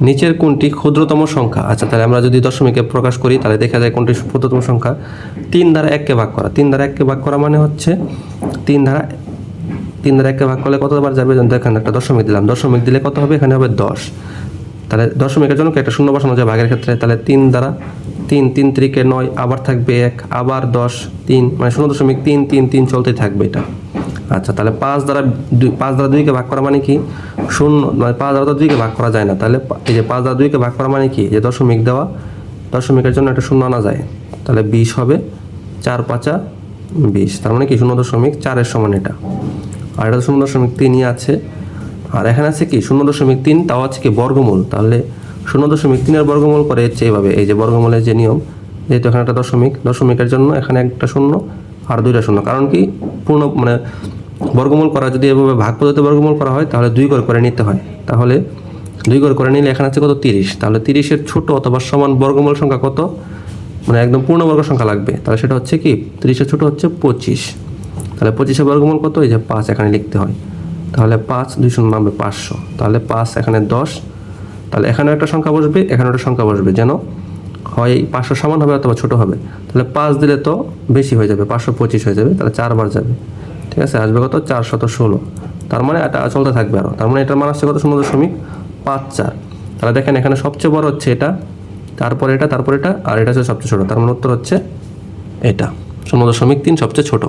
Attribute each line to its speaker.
Speaker 1: নিচের কোনটি ক্ষুদ্রতম সংখ্যা? আচ্ছা তাহলে আমরা যদি দশমিকে প্রকাশ করি, তাহলে দেখা যায় কোনটি ক্ষুদ্রতম সংখ্যা? তিন দ্বারা এককে ভাগ করা। তিন দ্বারা এককে ভাগ করা মানে হচ্ছে তিন দ্বারা তিন দ্বারা এককে ভাগ করলে কতবার যাবে? দেখেন, একটা দশমিক দিলাম। দশমিক দিলে কত হবে? এখানে হবে দশ। তাহলে দশমিকের জন্য একটা শূন্য বসানো যায় ভাগের ক্ষেত্রে? তাহলে তিন দ্বারা তিন তিন ত্রিকে নয়, আবার থাকবে এক, আবার দশ, তিন মানে শূন্য দশমিক তিন তিন তিন চলতে থাকবে এটা। আচ্ছা তাহলে পাঁচ দ্বারা পাঁচ দ্বারা দুইকে ভাগ করা মানে কি? শূন্য মানে পাঁচ দ্বারা তো দুইকে ভাগ করা যায় না। তাহলে এই যে পাঁচ দ্বারা দুইকে ভাগ করা মানে কি? যে দশমিক দেওয়া, দশমিকের জন্য একটা শূন্য আনা যায়। তাহলে বিশ হবে, চার পাঁচা বিশ। তার মানে কি? শূন্য দশমিক চারের সমান এটা। আর এটা শূন্য দশমিক তিনই আছে। আর এখানে আছে কি? শূন্য দশমিক তিন, তাও আছে কি? বর্গমূল। তাহলে শূন্য দশমিক তিনের বর্গমূল করে হচ্ছে এইভাবে এই যে বর্গমূলের যে নিয়ম যেহেতু এখানে একটা দশমিক। দশমিকের জন্য এখানে একটা শূন্য আর দুইটা শূন্য। কারণ কি? পূর্ণ মানে বর্গমূল করা যদি এভাবে ভাগ পদ্ধতি বর্গমূল করা হয়, তাহলে দুই ঘর করে নিতে হয়। তাহলে দুই ঘর করে নিলে এখানে আছে কত? তিরিশ। তাহলে তিরিশের ছোট অথবা সমান বর্গমূল সংখ্যা কত? মানে একদম পূর্ণবর্গ সংখ্যা লাগবে। তাহলে সেটা হচ্ছে কি? তিরিশের ছোট হচ্ছে পঁচিশ। তাহলে পঁচিশের বর্গমূল কত? এই যে পাঁচ এখানে লিখতে হয়। তাহলে পাঁচ দুই শূন্য নামবে পাঁচশো। তাহলে পাঁচ এখানে দশ। তাহলে এখানে একটা সংখ্যা বসবে এখানে একটা সংখ্যা বসবে। যেন হয় পাঁচশো সমান হবে অথবা ছোট হবে। তাহলে পাঁচ দিলে তো বেশি হয়ে যাবে, পাঁচশো পঁচিশ হয়ে যাবে, তাহলে চারবার যাবে। ঠিক আছে? আসবে কত? চার শত ষোলো। তার মানে এটা চলতে থাকবে আরও তার মানে এটার মান আসছে কত? শূন্য দশমিক পাঁচ চার। তাহলে দেখেন এখানে সবচেয়ে বড় হচ্ছে এটা, তারপর এটা তারপর এটা, আর এটা হচ্ছে সবচেয়ে ছোটো। তার মানে উত্তর হচ্ছে এটা। শূন্য দশমিক তিন সবচেয়ে ছোটো।